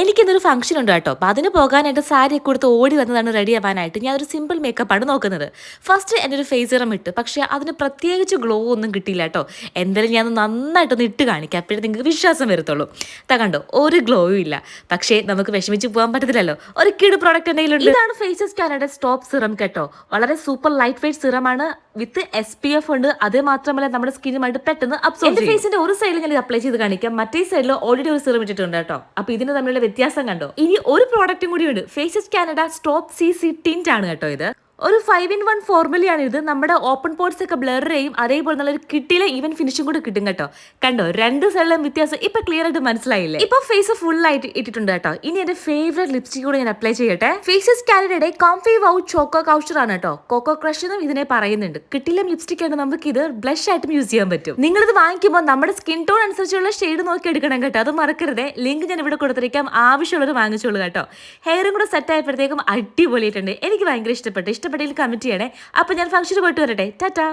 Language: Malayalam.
എനിക്കിന്നൊരു ഫംഗ്ഷൻ ഉണ്ട് കേട്ടോ. അപ്പോൾ അതിന് പോകാനായിട്ട് സാരി കൊടുത്ത് ഓടി വന്നതാണ് റെഡി ആവാനായിട്ട് ഞാൻ ഒരു സിമ്പിൾ മേക്കപ്പ് ആണ് നോക്കുന്നത്. ഫസ്റ്റ് എന്റെ ഒരു ഫേസ് സിറം ഇട്ട് പക്ഷേ അതിന് പ്രത്യേകിച്ച് ഗ്ലോ ഒന്നും കിട്ടിയില്ല കേട്ടോ. എന്തായാലും ഞാൻ നന്നായിട്ടൊന്ന് ഇട്ട് കാണിക്കാം. അപ്പോഴേ നിങ്ങൾക്ക് വിശ്വാസം വരത്തുള്ളൂ. തകണ്ടോ കണ്ടോ ഒരു ഗ്ലോയും ഇല്ല. പക്ഷേ നമുക്ക് വിഷമിച്ച് പോകാൻ പറ്റത്തില്ലല്ലോ. ഒരു കിട് പ്രോഡക്റ്റ് എന്തെങ്കിലും ഇതാണ് ഫേസസ് കാനഡ സ്റ്റോപ്പ് സിറം കേട്ടോ. വളരെ സൂപ്പർ ലൈറ്റ് വെയിറ്റ് സിറമാണ് വിത്ത് എസ് പി എഫ് ഉണ്ട്. അത് മാത്രമല്ല നമ്മുടെ സ്കിന്നുമായിട്ട് പെട്ടെന്ന് അബ്സോർബ് ഫേസിന്റെ ഒരു സൈഡിൽ ഞാൻ അപ്ലൈ ചെയ്ത് കാണിക്കാം. മറ്റേ സൈഡിൽ ഓൾറെഡി ഒരു സിറം ഇട്ടിട്ടുണ്ട് കേട്ടോ. അപ്പൊ ഇതിന് തമ്മിലുള്ള വ്യത്യാസം കണ്ടോ? ഇനി ഒരു പ്രോഡക്റ്റും കൂടി ഉണ്ട്. Faces Canada stop C C tint ആണ് കേട്ടോ ഇത്. ഒരു ഫൈവ് ഇൻ വൺ ഫോർമുലയാണ് ഇത്. നമ്മുടെ ഓപ്പൺ പോർട്സ് ഒക്കെ ബ്ലർ ചെയ്യും. അതേപോലെ നല്ലൊരു കിട്ടിയിലെ ഈവൻ ഫിനിഷും കൂടെ കിട്ടും കേട്ടോ. കണ്ടോ രണ്ട് സൈഡിലും വ്യത്യാസം. ഇപ്പൊ ക്ലിയർ ആയിട്ട് മനസ്സിലായില്ലേ? ഇപ്പൊ ഫേസ് ഫുൾ ആയിട്ട് ഇട്ടിട്ടുണ്ട് കേട്ടോ. ഇനി എന്റെ ഫേവറേറ്റ് ലിപ്സ്റ്റിക് കൂടെ ഞാൻ അപ്ലൈ ചെയ്യട്ടെ. ഫേസസ് കാനഡയുടെ കോംഫി വൗ ചോക്കോ കൗച്ചർ ആണ് കേട്ടോ. കോക്കോ ക്രഷ് എന്നും ഇതിനെ പറയുന്നുണ്ട്. കിട്ടിയിലും ലിപ്സ്റ്റിക് ആണ് നമുക്ക് ഇത് ബ്ലഷ് ആയിട്ടും യൂസ് ചെയ്യാൻ പറ്റും. നിങ്ങളിത് വാങ്ങിക്കുമ്പോൾ നമ്മുടെ സ്കിൻ ടോൺ അനുസരിച്ചുള്ള ഷെയ്ഡ് നോക്കി എടുക്കണം കേട്ടോ. അത് മറക്കരുതേ. ലിങ്ക് ഞാൻ ഇവിടെ കൊടുത്തിരിക്കാം. ആവശ്യമുള്ളത് വാങ്ങിച്ചോളൂ കേട്ടോ. ഹെയറും കൂടെ സെറ്റ് ആയപ്പോഴത്തേക്കും അടിപൊളിയായിട്ടുണ്ട്. എനിക്ക് ഭയങ്കര ഇഷ്ടപ്പെട്ടു. ഇഷ്ടപ്പെട്ടെങ്കിൽ കമന്റ് ചെയ്യണേ. അപ്പൊ ഞാൻ ഫംഗ്ഷന് പോയിട്ട് വരട്ടെ. ടാറ്റാ.